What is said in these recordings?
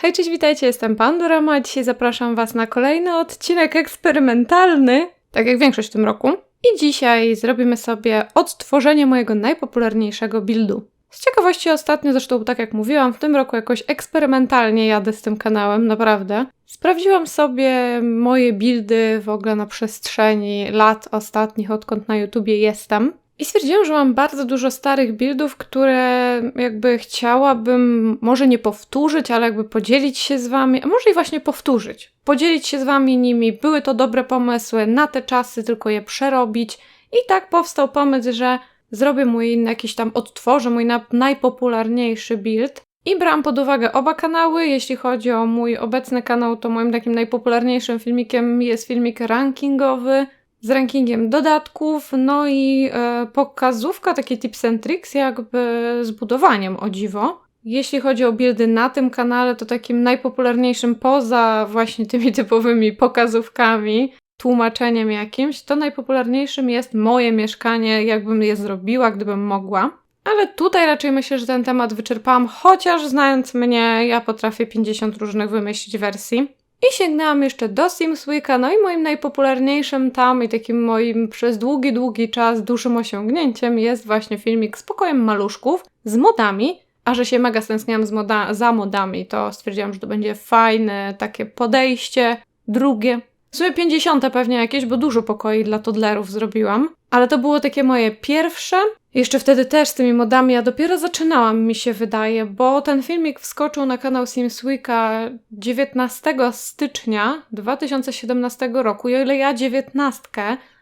Hej, cześć, witajcie, jestem Pandorama, a dzisiaj zapraszam Was na kolejny odcinek eksperymentalny, tak jak większość w tym roku. I dzisiaj zrobimy sobie odtworzenie mojego najpopularniejszego buildu. Z ciekawości ostatnio, zresztą tak jak mówiłam, w tym roku jakoś eksperymentalnie jadę z tym kanałem, naprawdę. Sprawdziłam sobie moje buildy w ogóle na przestrzeni lat ostatnich, odkąd na YouTubie jestem. I stwierdziłam, że mam bardzo dużo starych buildów, które jakby chciałabym może nie powtórzyć, ale jakby podzielić się z wami, a może i właśnie powtórzyć. Podzielić się z wami nimi. Były to dobre pomysły na te czasy, tylko je przerobić. I tak powstał pomysł, że zrobię mój jakiś tam odtworzę mój na, najpopularniejszy build. I brałam pod uwagę oba kanały. Jeśli chodzi o mój obecny kanał, to moim takim najpopularniejszym filmikiem jest filmik rankingowy z rankingiem dodatków, no i e, pokazówka, takie tips and tricks, jakby z budowaniem o dziwo. Jeśli chodzi o buildy na tym kanale, to takim najpopularniejszym poza właśnie tymi typowymi pokazówkami, tłumaczeniem jakimś, to najpopularniejszym jest moje mieszkanie, jakbym je zrobiła, gdybym mogła. Ale tutaj raczej myślę, że ten temat wyczerpałam, chociaż znając mnie, ja potrafię 50 różnych wymyślić wersji. I sięgnęłam jeszcze do SimsWeeka, no i moim najpopularniejszym tam i takim moim przez długi, długi czas dużym osiągnięciem jest właśnie filmik z pokojem maluszków z modami, a że się mega stęskniłam z moda za modami, to stwierdziłam, że to będzie fajne takie podejście, drugie. W sumie 50 pewnie jakieś, bo dużo pokoi dla toddlerów zrobiłam. Ale to było takie moje pierwsze. Jeszcze wtedy też z tymi modami ja dopiero zaczynałam, mi się wydaje, bo ten filmik wskoczył na kanał Simsweeka 19 stycznia 2017 roku. I o ile ja 19,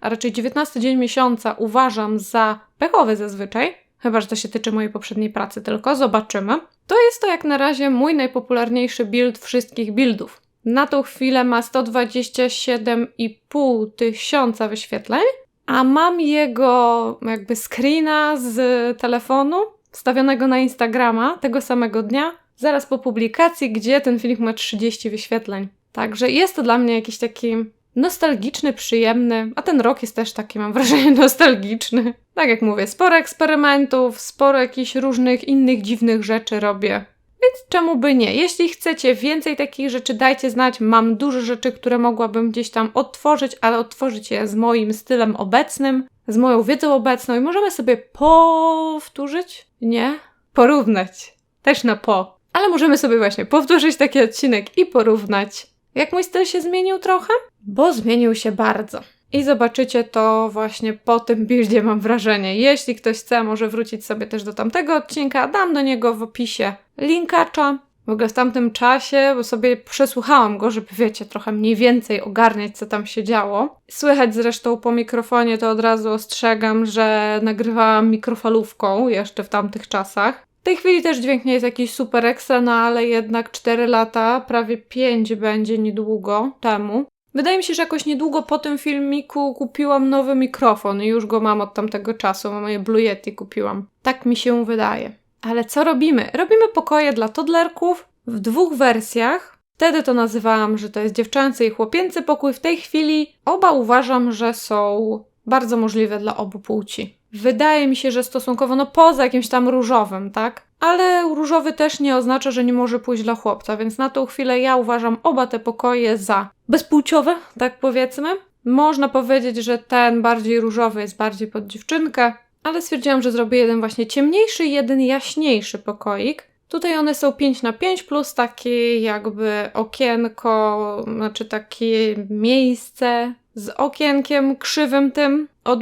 a raczej 19 dzień miesiąca uważam za pechowy zazwyczaj, chyba że to się tyczy mojej poprzedniej pracy tylko, zobaczymy, to jest to jak na razie mój najpopularniejszy build wszystkich buildów. Na tą chwilę ma 127,5 tysiąca wyświetleń, a mam jego jakby screena z telefonu wstawionego na Instagrama tego samego dnia, zaraz po publikacji, gdzie ten filmik ma 30 wyświetleń. Także jest to dla mnie jakiś taki nostalgiczny, przyjemny, a ten rok jest też taki, mam wrażenie, nostalgiczny. Tak jak mówię, sporo eksperymentów, sporo jakichś różnych innych dziwnych rzeczy robię. Więc czemu by nie? Jeśli chcecie więcej takich rzeczy, dajcie znać. Mam dużo rzeczy, które mogłabym gdzieś tam odtworzyć, ale odtworzyć je z moim stylem obecnym, z moją wiedzą obecną i możemy sobie powtórzyć? Nie? Porównać. Też na po. Ale możemy sobie właśnie powtórzyć taki odcinek i porównać. Jak mój styl się zmienił trochę? Bo zmienił się bardzo. I zobaczycie to właśnie po tym buildzie, mam wrażenie. Jeśli ktoś chce, może wrócić sobie też do tamtego odcinka. Dam do niego w opisie linkacza. W ogóle w tamtym czasie, bo sobie przesłuchałam go, żeby wiecie, trochę mniej więcej ogarniać, co tam się działo. Słychać zresztą po mikrofonie, to od razu ostrzegam, że nagrywałam mikrofalówką jeszcze w tamtych czasach. W tej chwili też dźwięk nie jest jakiś super ekstra, no ale jednak 4 lata, prawie 5 będzie niedługo temu. Wydaje mi się, że jakoś niedługo po tym filmiku kupiłam nowy mikrofon i już go mam od tamtego czasu. Moje Blue Yeti kupiłam. Tak mi się wydaje. Ale co robimy? Robimy pokoje dla toddlerków w dwóch wersjach. Wtedy to nazywałam, że to jest dziewczęcy i chłopięcy pokój. W tej chwili oba uważam, że są bardzo możliwe dla obu płci. Wydaje mi się, że stosunkowo, no poza jakimś tam różowym, tak? Ale różowy też nie oznacza, że nie może pójść dla chłopca, więc na tą chwilę ja uważam oba te pokoje za bezpłciowe, tak powiedzmy. Można powiedzieć, że ten bardziej różowy jest bardziej pod dziewczynkę, ale stwierdziłam, że zrobię jeden właśnie ciemniejszy jeden jaśniejszy pokoik. Tutaj one są 5 na 5 plus takie jakby okienko, znaczy takie miejsce z okienkiem krzywym tym od.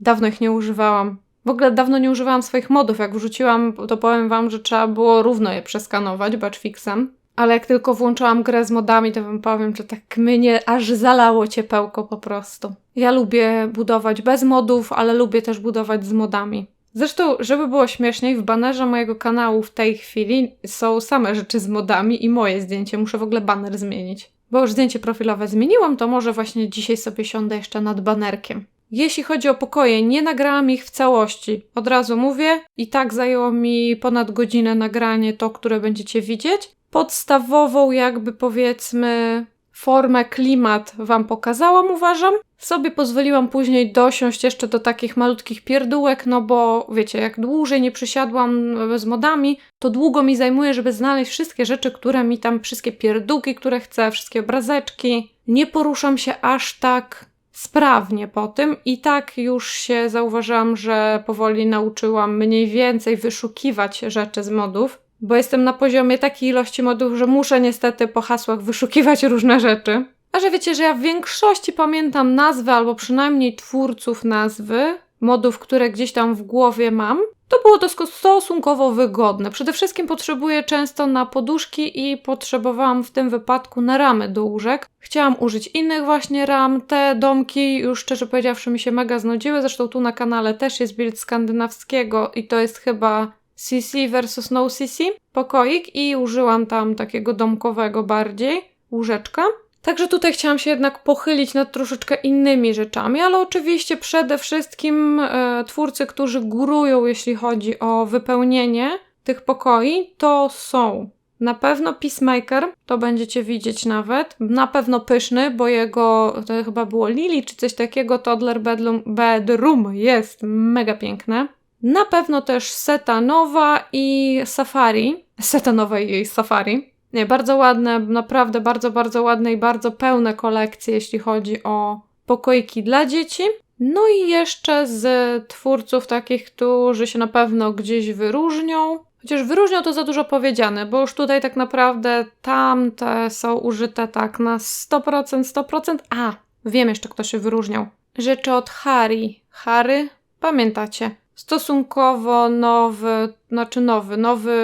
Dawno ich nie używałam. W ogóle dawno nie używałam swoich modów. Jak wrzuciłam, to powiem wam, że trzeba było równo je przeskanować batchfixem. Ale jak tylko włączyłam grę z modami, to wam powiem, że tak mnie aż zalało ciepełko po prostu. Ja lubię budować bez modów, ale lubię też budować z modami. Zresztą, żeby było śmieszniej, w banerze mojego kanału w tej chwili są same rzeczy z modami i moje zdjęcie. Muszę w ogóle baner zmienić. Bo już zdjęcie profilowe zmieniłam, to może właśnie dzisiaj sobie siądę jeszcze nad banerkiem. Jeśli chodzi o pokoje, nie nagrałam ich w całości. Od razu mówię, i tak zajęło mi ponad godzinę nagranie to, które będziecie widzieć. Podstawową, jakby powiedzmy, formę, klimat Wam pokazałam, uważam. Sobie pozwoliłam później dosiąść jeszcze do takich malutkich pierdółek, no bo wiecie, jak dłużej nie przysiadłam z modami, to długo mi zajmuje, żeby znaleźć wszystkie rzeczy, które mi tam, wszystkie pierdółki, które chcę, wszystkie obrazeczki. Nie poruszam się aż tak sprawnie po tym i tak już się zauważyłam, że powoli nauczyłam mniej więcej wyszukiwać rzeczy z modów, bo jestem na poziomie takiej ilości modów, że muszę niestety po hasłach wyszukiwać różne rzeczy. A że wiecie, że ja w większości pamiętam nazwy albo przynajmniej twórców nazwy modów, które gdzieś tam w głowie mam, to było to stosunkowo wygodne. Przede wszystkim potrzebuję często na poduszki i potrzebowałam w tym wypadku na ramy do łóżek. Chciałam użyć innych właśnie ram. Te domki już szczerze powiedziawszy mi się mega znudziły. Zresztą tu na kanale też jest build skandynawskiego i to jest chyba CC versus no CC pokoik i użyłam tam takiego domkowego bardziej łóżeczka. Także tutaj chciałam się jednak pochylić nad troszeczkę innymi rzeczami, ale oczywiście przede wszystkim e, twórcy, którzy górują, jeśli chodzi o wypełnienie tych pokoi, to są na pewno Peacemaker, to będziecie widzieć nawet. Na pewno Pyszny, bo jego, to chyba było Lily czy coś takiego, Toddler Bedroom, bedroom jest mega piękne. Na pewno też Seta Nowa i Safari. Seta Nowa i jej Safari. Nie, bardzo ładne, naprawdę bardzo, bardzo ładne i bardzo pełne kolekcje, jeśli chodzi o pokoiki dla dzieci. No i jeszcze z twórców takich, którzy się na pewno gdzieś wyróżnią. Chociaż wyróżnią to za dużo powiedziane, bo już tutaj tak naprawdę tamte są użyte tak na 100%, 100%. A, wiem jeszcze kto się wyróżniał. Rzeczy od Harry. Harry? Pamiętacie? Stosunkowo nowy, znaczy nowy, nowy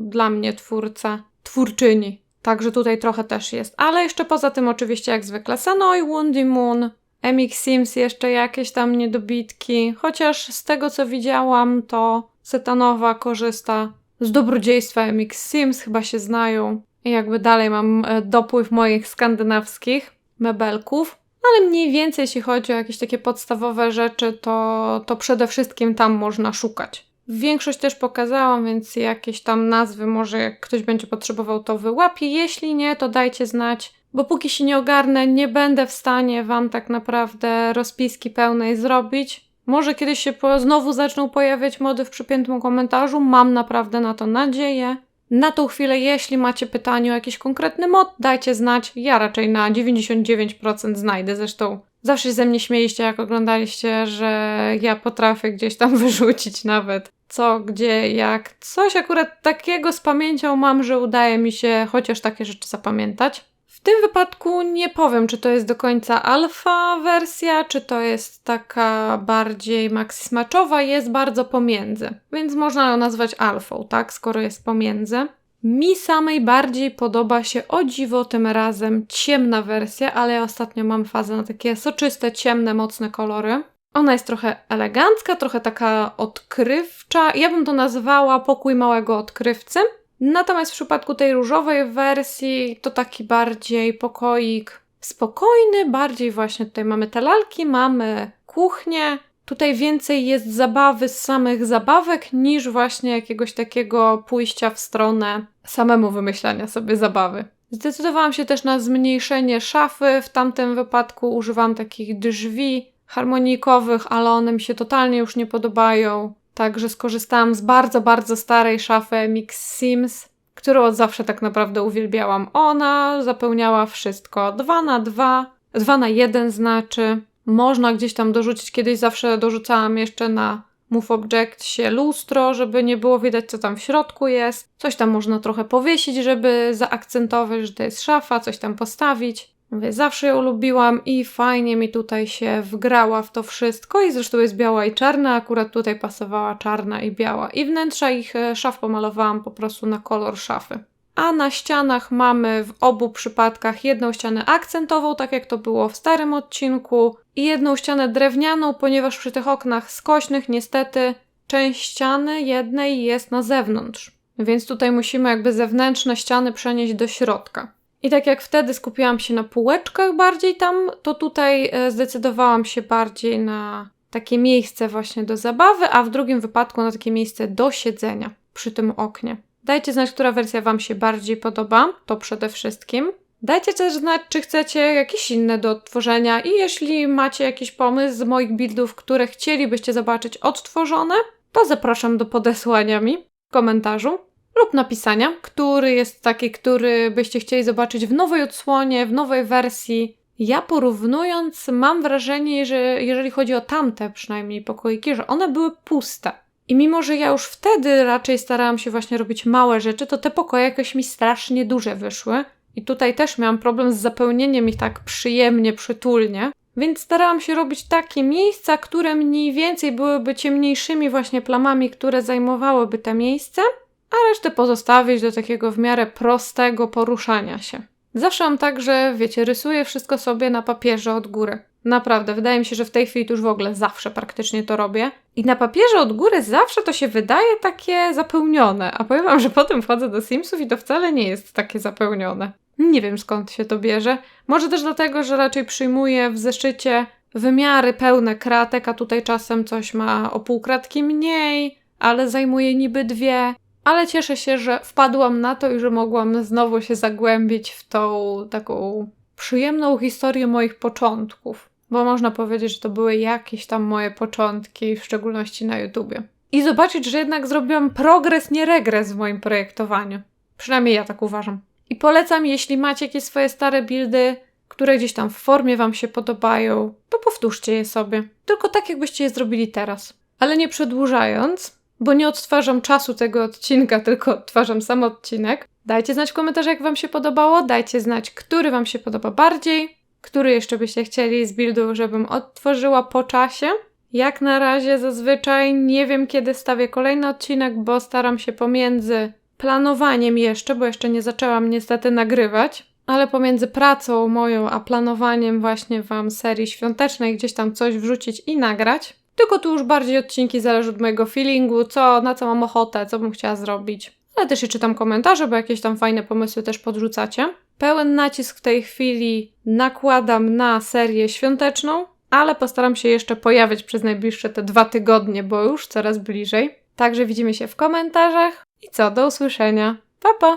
dla mnie twórca twórczyni. Także tutaj trochę też jest. Ale jeszcze poza tym oczywiście jak zwykle Sanoi, Woundy Moon, MX Sims jeszcze jakieś tam niedobitki. Chociaż z tego co widziałam to Setanowa korzysta z dobrodziejstwa MX Sims, chyba się znają. I jakby dalej mam e, dopływ moich skandynawskich mebelków. Ale mniej więcej jeśli chodzi o jakieś takie podstawowe rzeczy, to, to przede wszystkim tam można szukać. Większość też pokazałam, więc jakieś tam nazwy, może jak ktoś będzie potrzebował, to wyłapie. Jeśli nie, to dajcie znać, bo póki się nie ogarnę, nie będę w stanie Wam tak naprawdę rozpiski pełnej zrobić. Może kiedyś się po, znowu zaczną pojawiać mody w przypiętym komentarzu, mam naprawdę na to nadzieję. Na tą chwilę, jeśli macie pytanie o jakiś konkretny mod, dajcie znać. Ja raczej na 99% znajdę. Zresztą zawsze się ze mnie śmieliście, jak oglądaliście, że ja potrafię gdzieś tam wyrzucić nawet co, gdzie, jak. Coś akurat takiego z pamięcią mam, że udaje mi się chociaż takie rzeczy zapamiętać. W tym wypadku nie powiem, czy to jest do końca alfa wersja, czy to jest taka bardziej maksymaczowa, jest bardzo pomiędzy. Więc można ją nazwać alfą, tak, skoro jest pomiędzy. Mi samej bardziej podoba się o dziwo tym razem ciemna wersja, ale ja ostatnio mam fazę na takie soczyste, ciemne, mocne kolory. Ona jest trochę elegancka, trochę taka odkrywcza. Ja bym to nazywała pokój małego odkrywcy. Natomiast w przypadku tej różowej wersji to taki bardziej pokoik spokojny, bardziej właśnie tutaj mamy te lalki, mamy kuchnię. Tutaj więcej jest zabawy z samych zabawek niż właśnie jakiegoś takiego pójścia w stronę samemu wymyślania sobie zabawy. Zdecydowałam się też na zmniejszenie szafy. W tamtym wypadku używam takich drzwi harmonikowych, ale one mi się totalnie już nie podobają. Także skorzystałam z bardzo, bardzo starej szafy Mix Sims, którą od zawsze tak naprawdę uwielbiałam. Ona zapełniała wszystko. 2 na 2, 2 na 1 znaczy. Można gdzieś tam dorzucić, kiedyś zawsze dorzucałam jeszcze na Move Object się lustro, żeby nie było widać, co tam w środku jest. Coś tam można trochę powiesić, żeby zaakcentować, że to jest szafa, coś tam postawić. Mówię, zawsze ją lubiłam i fajnie mi tutaj się wgrała w to wszystko i zresztą jest biała i czarna, akurat tutaj pasowała czarna i biała. I wnętrza ich e, szaf pomalowałam po prostu na kolor szafy. A na ścianach mamy w obu przypadkach jedną ścianę akcentową, tak jak to było w starym odcinku, i jedną ścianę drewnianą, ponieważ przy tych oknach skośnych niestety część ściany jednej jest na zewnątrz. Więc tutaj musimy jakby zewnętrzne ściany przenieść do środka. I tak jak wtedy skupiłam się na półeczkach bardziej tam, to tutaj e, zdecydowałam się bardziej na takie miejsce właśnie do zabawy, a w drugim wypadku na takie miejsce do siedzenia przy tym oknie. Dajcie znać, która wersja Wam się bardziej podoba, to przede wszystkim. Dajcie też znać, czy chcecie jakieś inne do odtworzenia i jeśli macie jakiś pomysł z moich buildów, które chcielibyście zobaczyć odtworzone, to zapraszam do podesłania mi w komentarzu lub napisania, który jest taki, który byście chcieli zobaczyć w nowej odsłonie, w nowej wersji. Ja porównując, mam wrażenie, że jeżeli chodzi o tamte przynajmniej pokoiki, że one były puste. I mimo, że ja już wtedy raczej starałam się właśnie robić małe rzeczy, to te pokoje jakoś mi strasznie duże wyszły. I tutaj też miałam problem z zapełnieniem ich tak przyjemnie, przytulnie. Więc starałam się robić takie miejsca, które mniej więcej byłyby ciemniejszymi właśnie plamami, które zajmowałyby te miejsce, a resztę pozostawić do takiego w miarę prostego poruszania się. Zawsze mam tak, że wiecie, rysuję wszystko sobie na papierze od góry. Naprawdę, wydaje mi się, że w tej chwili to już w ogóle zawsze praktycznie to robię. I na papierze od góry zawsze to się wydaje takie zapełnione, a powiem wam, że potem wchodzę do Simsów i to wcale nie jest takie zapełnione. Nie wiem skąd się to bierze. Może też dlatego, że raczej przyjmuję w zeszycie wymiary pełne kratek, a tutaj czasem coś ma o pół kratki mniej, ale zajmuje niby dwie. Ale cieszę się, że wpadłam na to i że mogłam znowu się zagłębić w tą taką przyjemną historię moich początków. Bo można powiedzieć, że to były jakieś tam moje początki, w szczególności na YouTubie. I zobaczyć, że jednak zrobiłam progres, nie regres w moim projektowaniu. Przynajmniej ja tak uważam. I polecam, jeśli macie jakieś swoje stare buildy, które gdzieś tam w formie Wam się podobają, to powtórzcie je sobie. Tylko tak, jakbyście je zrobili teraz. Ale nie przedłużając, bo nie odtwarzam czasu tego odcinka, tylko odtwarzam sam odcinek. Dajcie znać w komentarzach, jak Wam się podobało. Dajcie znać, który Wam się podoba bardziej, który jeszcze byście chcieli z buildu, żebym odtworzyła po czasie. Jak na razie zazwyczaj nie wiem, kiedy stawię kolejny odcinek, bo staram się pomiędzy planowaniem jeszcze, bo jeszcze nie zaczęłam niestety nagrywać, ale pomiędzy pracą moją a planowaniem właśnie Wam serii świątecznej gdzieś tam coś wrzucić i nagrać. Tylko tu już bardziej odcinki zależą od mojego feelingu, co, na co mam ochotę, co bym chciała zrobić. Ale też i czytam komentarze, bo jakieś tam fajne pomysły też podrzucacie. Pełen nacisk w tej chwili nakładam na serię świąteczną, ale postaram się jeszcze pojawiać przez najbliższe te dwa tygodnie, bo już coraz bliżej. Także widzimy się w komentarzach. I co, do usłyszenia. Pa pa!